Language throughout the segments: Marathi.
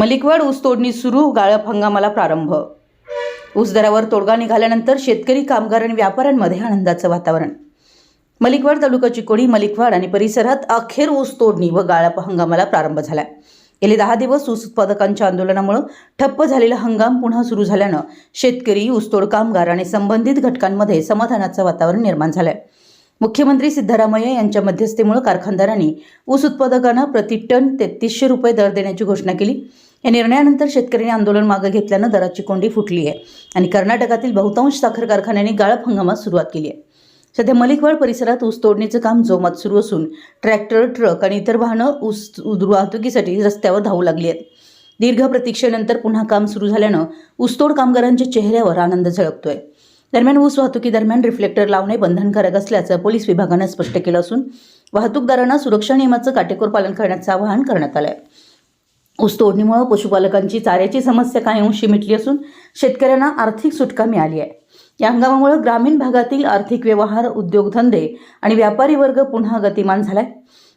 मलिकवाड ऊस तोडणी सुरू गाळप हंगामाला प्रारंभ. ऊस दरावर तोडगा निघाल्यानंतर शेतकरी कामगार आणि व्यापाऱ्यांमध्ये आनंदाचं वातावरण. मलिकवाड तालुका चिकोडी मलिकवाड आणि परिसरात अखेर ऊस तोडणी व गाळप हंगामाला प्रारंभ झाला गेले दहा दिवस ऊस उत्पादकांच्या आंदोलनामुळे ठप्प झालेला हंगाम पुन्हा सुरू झाल्यानं शेतकरी ऊसतोड कामगार आणि संबंधित घटकांमध्ये समाधानाचं वातावरण निर्माण झालंय. मुख्यमंत्री सिद्धरामय्या यांच्या मध्यस्थीमुळे कारखानदारांनी ऊस उत्पादकांना प्रति टन तेहतीसशे रुपये दर देण्याची घोषणा केली. या निर्णयानंतर शेतकऱ्यांनी आंदोलन मागे घेतल्यानं दराची कोंडी फुटली आहे आणि कर्नाटकातील बहुतांश साखर कारखान्यांनी गाळप हंगामात सुरुवात केली आहे. सध्या मलिकवाड परिसरात ऊस तोडणीचं काम जोमात सुरू असून ट्रॅक्टर ट्रक आणि इतर वाहनं ऊस वाहतुकीसाठी रस्त्यावर धावू लागली आहेत. दीर्घ प्रतीक्षेनंतर पुन्हा काम सुरू झाल्यानं ऊसतोड कामगारांच्या चेहऱ्यावर आनंद झळकतोय. दरम्यान ऊस वाहतुकीदरम्यान रिफ्लेक्टर लावणे बंधनकारक असल्याचं पोलीस विभागानं स्पष्ट केलं असून वाहतूकदारांना सुरक्षा नियमाचं काटेकोर पालन करण्याचं आवाहन करण्यात आलं आहे ऊस तोडणीमुळे पशुपालकांची चाऱ्याची समस्या काही अंशी मिटली असून शेतकऱ्यांना आर्थिक सुटका मिळाली आहे. या हंगामामुळे ग्रामीण भागातील आर्थिक व्यवहार उद्योगधंदे आणि व्यापारी वर्ग पुन्हा गतिमान झालाय.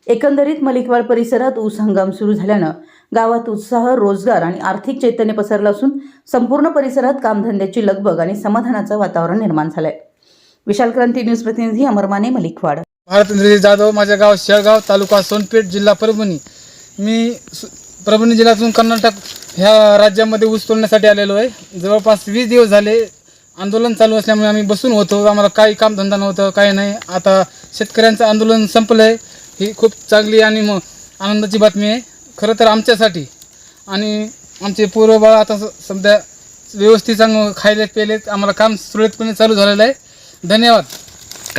एकंदरीत मलिकवाड परिसरात ऊस हंगाम सुरू झाल्यानं गावात उत्साह रोजगार आणि आर्थिक चैतन्य पसरलं असून संपूर्ण परिसरात कामधंद्याची लगबग आणि समाधानाचं वातावरण निर्माण झालंय. विशाल क्रांती न्यूज प्रतिनिधी अमरमाने मलिकवाड. भारत जाधव माझ्या गाव शेळगाव तालुका सोनपेठ जिल्हा परभणी. मी सु- परभणी जिल्ह्यातून कर्नाटक ह्या राज्यामध्ये ऊस तोडण्यासाठी आलेलो आहे. जवळपास वीस दिवस झाले आंदोलन चालू असल्यामुळे आम्ही बसून होतो. आम्हाला काही कामधंदा नव्हतं काही नाही. आता शेतकऱ्यांचं आंदोलन संपलं आहे ही खूप चांगली आणि मग आनंदाची बातमी आहे. खरं तर आमच्यासाठी आणि आमचे पूर्वबाळ आता स- सध्या व्यवस्थित चांगलं खायलेत प्यायलेत. आम्हाला काम सुरळीतपणे चालू झालेलं आहे. धन्यवाद.